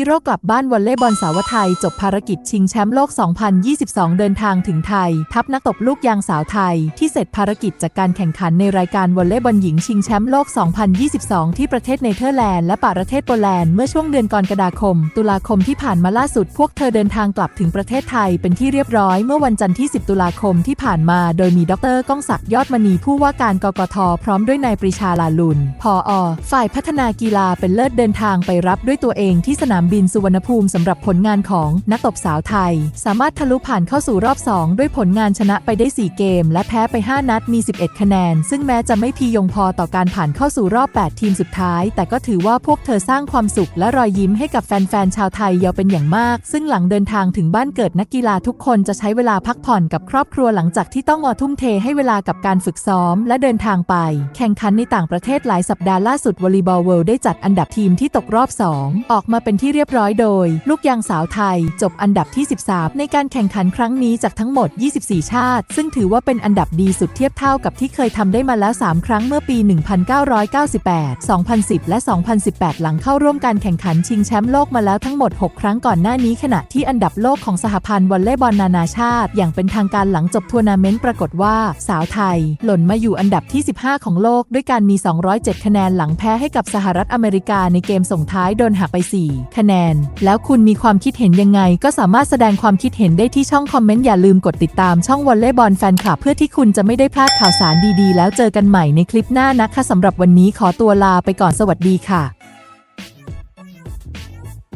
ฮีโร่กลับบ้านวอลเลย์บอลสาวไทย จบภารกิจชิงแชมป์โลก 2022 เดินทางถึงไทย ทัพนักตบลูกยางสาวไทย ที่เสร็จภารกิจจากการแข่งขันในรายการวอลเลย์บอลหญิงชิงแชมป์โลก 2022 ที่ประเทศเนเธอร์แลนด์และประเทศโปแลนด์เมื่อช่วงเดือนกรกฎาคม ตุลาคมที่ผ่านมาล่าสุด พวกเธอเดินทางกลับถึงประเทศไทยเป็นที่เรียบร้อยเมื่อวันจันทร์ที่ 10 ตุลาคมที่ผ่านมา โดยมีดรก้องศักดิ์ยอดมณีผู้ว่าการกกทพร้อมด้วยนายปรีชาลาลุนพออฝ่ายพัฒนากีฬาเป็นเลิศเดินทางไปรับด้วยตัวเองที่สนามบินสุวรรณภูมิสำหรับผลงานของนักตบสาวไทย สามารถทะลุผ่านเข้าสู่รอบ 2 ด้วยผลงานชนะไปได้ 4 เกม และแพ้ไป 5 นัดมี 11 คะแนน ซึ่งแม้จะไม่พียงพอต่อการผ่านเข้าสู่รอบ 8 ทีมสุดท้าย แต่ก็ถือว่าพวกเธอสร้างความสุขและรอยยิ้มให้กับแฟนๆชาวไทยเยาวเป็นอย่างมาก ซึ่งหลังเดินทางถึงบ้านเกิดนักกีฬาทุกคนจะใช้เวลาพักผ่อนกับครอบครัวหลังจากที่ต้องอทุ่มเทให้เวลากับการฝึกซ้อม และเดินทางไป แข่งขันในต่างประเทศหลายสัปดาห์ล่าสุดวอลเลย์บอลเวิลด์ได้จัดอันดับทีมที่ตกรอบ 2 ออกมาเป็นที่รียบร้อยโดย ลูกยางสาวไทย จบอันดับที่ 13 ในการแข่งขันครั้งนี้จากทั้งหมด 24 ชาติ ซึ่งถือว่าเป็นอันดับดีสุดเทียบเท่ากับที่เคยทำได้มาแล้ว 3 ครั้งเมื่อปี 1998 2010 และ 2018 หลังเข้าร่วมการแข่งขันชิงแชมป์โลกมาแล้วทั้งหมด 6 ครั้งก่อนหน้านี้ขณะที่อันดับโลกของสหพันธ์วอลเลย์บอลนานาชาติ อย่างเป็นทางการหลังจบทัวร์นาเมนต์ปรากฏว่า สาวไทย หล่นมาอยู่อันดับที่ 15 ของโลกด้วยการมี 207 คะแนนหลังแพ้ให้กับสหรัฐอเมริกาในเกมส่งท้ายโดนหักไป 4 คะแนแนน แล้วคุณมีความคิดเห็นยังไง ก็สามารถแสดงความคิดเห็นได้ที่ช่องคอมเมนต์อย่าลืมกดติดตามช่องวอลเลย์บอลแฟนคลับเพื่อที่คุณจะไม่ได้พลาดข่าวสารดีๆ แล้วเจอกันใหม่ในคลิปหน้านะคะสำหรับวันนี้ขอตัวลาไปก่อนสวัสดีค่ะ